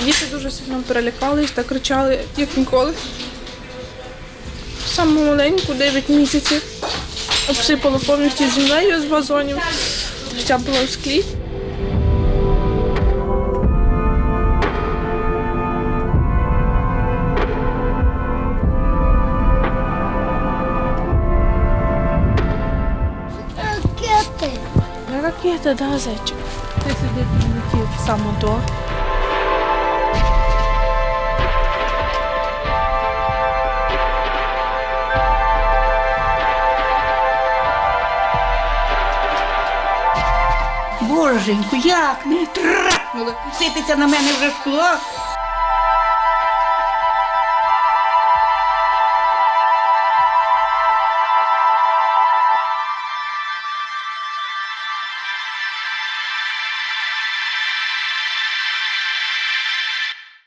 Діти дуже сильно перелякались та кричали, як ніколи. Саму маленьку, 9 місяців, обсипало повністю землею з вазонів, вся була в склі. Ракети. Ракета, да, зайчик. Ти сюди прилетів саме до. Боженьку, як не трахнуло. Сититься на мене вже шкло.